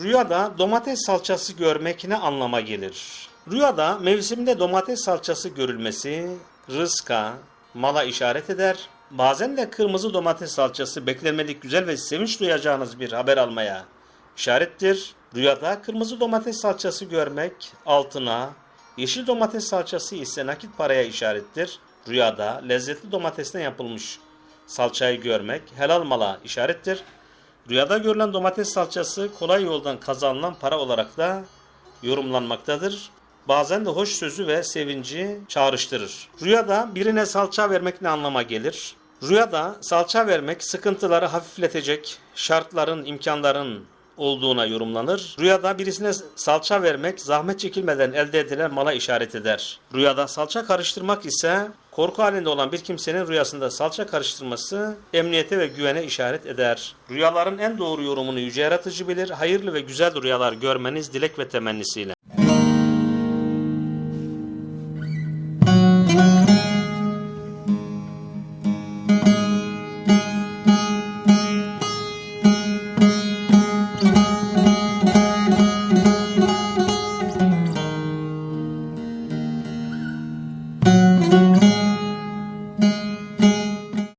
Rüyada domates salçası görmek ne anlama gelir? Rüyada mevsimde domates salçası görülmesi rızka, mala işaret eder. Bazen de kırmızı domates salçası beklenmedik güzel ve sevinç duyacağınız bir haber almaya işarettir. Rüyada kırmızı domates salçası görmek altına, yeşil domates salçası ise nakit paraya işarettir. Rüyada lezzetli domatesten yapılmış salçayı görmek helal mala işarettir. Rüyada görülen domates salçası kolay yoldan kazanılan para olarak da yorumlanmaktadır. Bazen de hoş sözü ve sevinci çağrıştırır. Rüyada birine salça vermek ne anlama gelir? Rüyada salça vermek sıkıntıları hafifletecek şartların, imkanların olduğuna yorumlanır. Rüyada birisine salça vermek zahmet çekilmeden elde edilen mala işaret eder. Rüyada salça karıştırmak ise korku halinde olan bir kimsenin rüyasında salça karıştırması emniyete ve güvene işaret eder. Rüyaların en doğru yorumunu yüce yaratıcı bilir. Hayırlı ve güzel rüyalar görmeniz dilek ve temennisiyle.